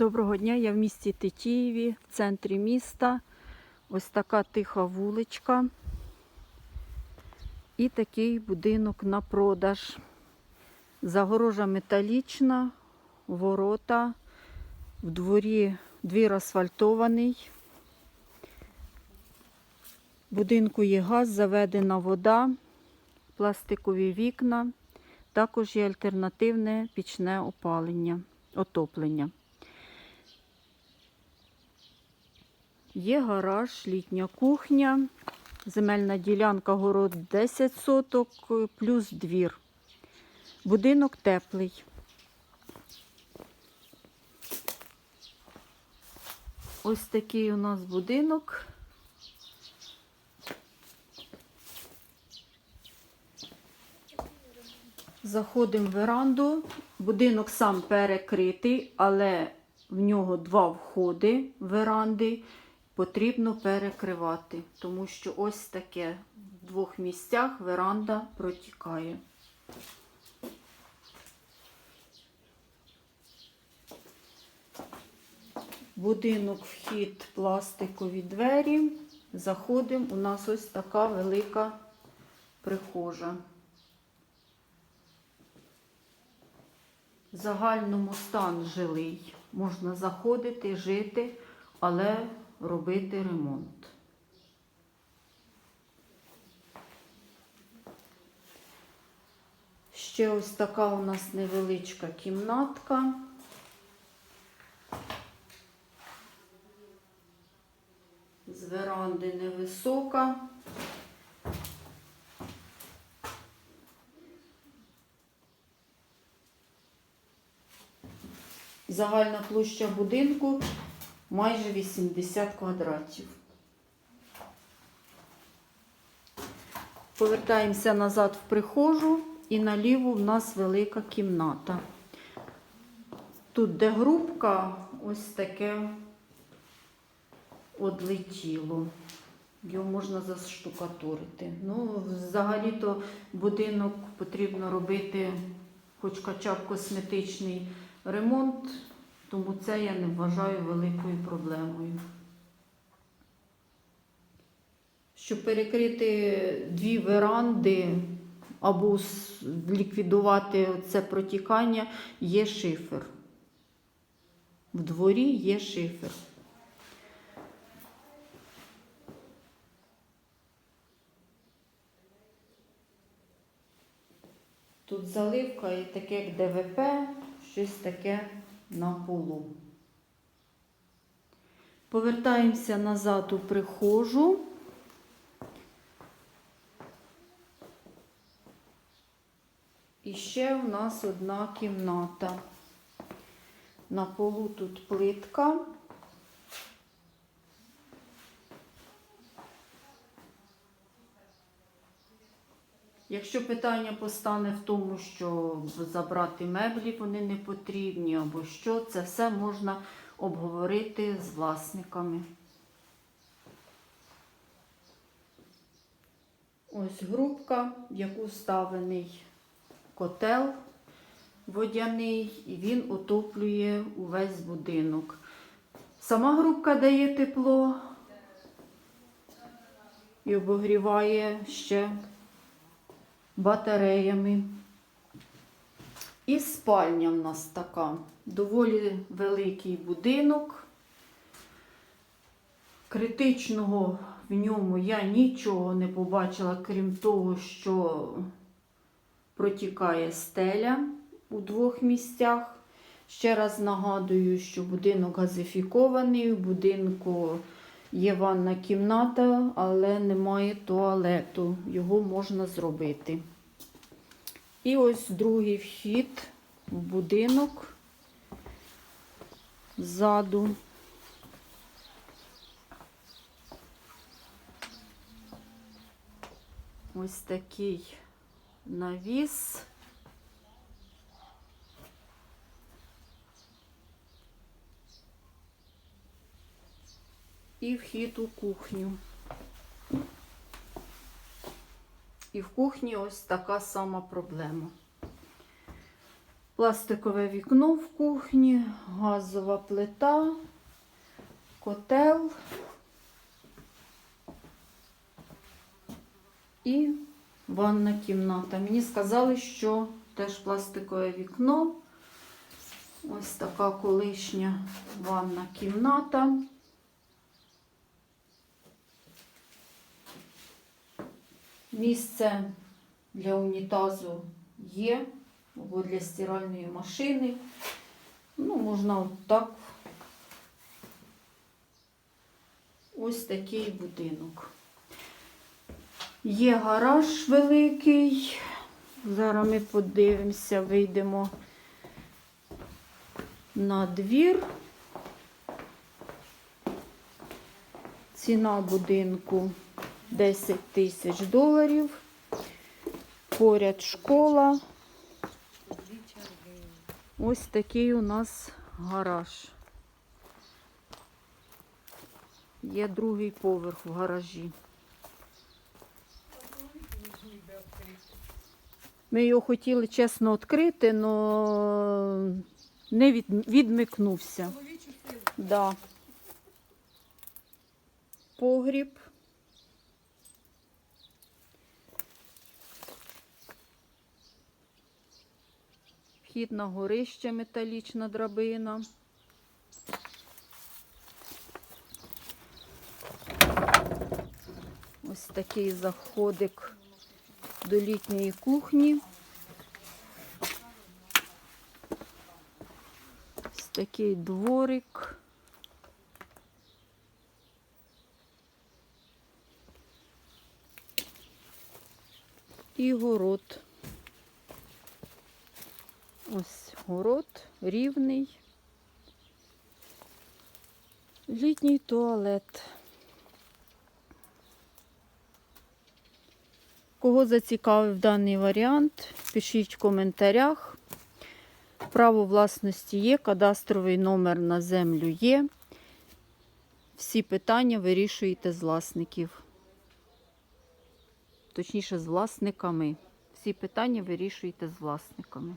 Доброго дня, я в місті Тетіїві, в центрі міста. Ось така тиха вуличка. І такий будинок на продаж. Загорожа металічна, ворота, в дворі двір асфальтований. В будинку є газ, заведена вода, пластикові вікна. Також є альтернативне пічне опалення, отоплення. Є гараж, літня кухня, земельна ділянка, город 10 соток, плюс двір. Будинок теплий. Ось такий у нас будинок. Заходимо в веранду. Будинок сам перекритий, але в нього два входи веранди потрібно перекривати, тому що ось таке в двох місцях веранда протікає. Будинок, вхід, пластикові двері. Заходимо. У нас ось така велика прихожа. В загальному стан жилий. Можна заходити, жити, але робити ремонт. Ще ось така у нас невеличка кімнатка. З веранди невисока. Загальна площа будинку майже 80 квадратів. Повертаємося назад в прихожу і наліво в нас велика кімната. Тут, де грубка, ось таке одлетіло. Його можна заштукатурити. Ну, взагалі-то будинок потрібно робити, хоч хоча б косметичний ремонт, тому це я не вважаю великою проблемою. Щоб перекрити дві веранди або ліквідувати це протікання, є шифер. В дворі є шифер. Тут заливка і таке як ДВП, щось таке на полу. Повертаємося назад у прихожу. І ще у нас одна кімната. На полу тут плитка. Якщо питання постане в тому, що забрати меблі вони не потрібні або що, це все можна обговорити з власниками. Ось грубка, в яку вставлений котел водяний, і він отоплює увесь будинок. Сама грубка дає тепло і обогріває ще батареями. І спальня в нас така. Доволі великий будинок. Критичного в ньому я нічого не побачила, крім того, що протікає стеля у двох місцях. Ще раз нагадую, що будинок газифікований, в будинку є ванна кімната, але немає туалету. Його можна зробити. І ось другий вхід в будинок ззаду. Ось такий навіс. І вхід у кухню. І в кухні ось така сама проблема. Пластикове вікно в кухні, газова плита, котел і ванна кімната. Мені сказали, що теж пластикове вікно. Ось така колишня ванна кімната. Місце для унітазу є, або для стиральної машини. Ну, можна от так. Ось такий будинок. Є гараж великий. Зараз ми подивимося, вийдемо на двір. Ціна будинку 10 тисяч доларів. Поряд школа. Ось такий у нас гараж. Є другий поверх в гаражі. Ми його хотіли чесно відкрити, але не від, відмикнувся. Да. Погріб. Вхід на горище металічна драбина. Ось такий заходик до літньої кухні. Ось такий дворик. І город. Ось город рівний. Літній туалет. Кого зацікавив даний варіант, пишіть в коментарях. Право власності є, кадастровий номер на землю є. Всі питання вирішуєте з власників. Точніше, з власниками. Всі питання вирішуєте з власниками.